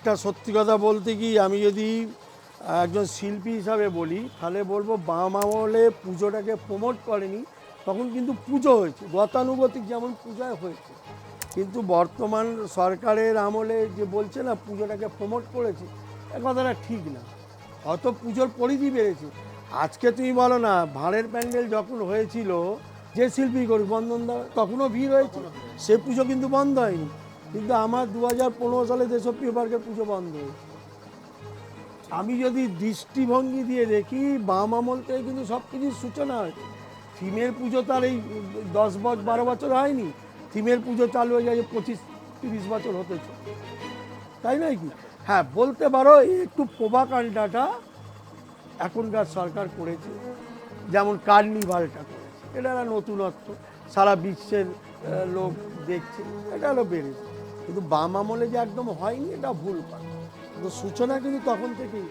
একটা সত্যি কথা বলতে কি, আমি যদি একজন শিল্পী হিসাবে বলি, তাহলে বলব বাম আমলে পুজোটাকে প্রমোট করেনি, তখন কিন্তু পুজো হয়েছে, গতানুগতিক যেমন পূজায় হয়েছে। কিন্তু বর্তমান সরকারের আমলে যে বলছে না, পুজোটাকে প্রমোট করেছে, এ কথাটা ঠিক না। অত পুজোর পরিধি বেড়েছে। আজকে তুমি বলো না, ভাঁড়ের প্যান্ডেল যখন হয়েছিল, যে শিল্পী করি বন্ধনদা তখনও ভিড় হয়েছে। সে পুজো কিন্তু বন্ধ হয়নি। কিন্তু আমার দু হাজার পনেরো সালে দেশপ্রিয় পার্কের পুজো বন্ধ। আমি যদি দৃষ্টিভঙ্গি দিয়ে দেখি, বাম আমল থেকে কিন্তু সব কিছুর সূচনা হয়েছে থিমের পুজো তার এই দশ বছর বারো বছর হয়নি। থিমের পুজো চালু হয়ে যায় পঁচিশ, তিরিশ বছর হতেছে তাই নয় কি? হ্যাঁ বলতে পারো একটু প্রভাকাণ্ডাটা এখনকার সরকার করেছে। যেমন কার্নিভালটা করেছে। এটা একটা নতুনত্ব। সারা বিশ্বের লোক দেখছে। এটা হলো বেড়েছে। কিন্তু বাম আমলে যে একদম হয়নি এটা ভুল কথা কিন্তু সূচনা কিন্তু তখন থেকেই।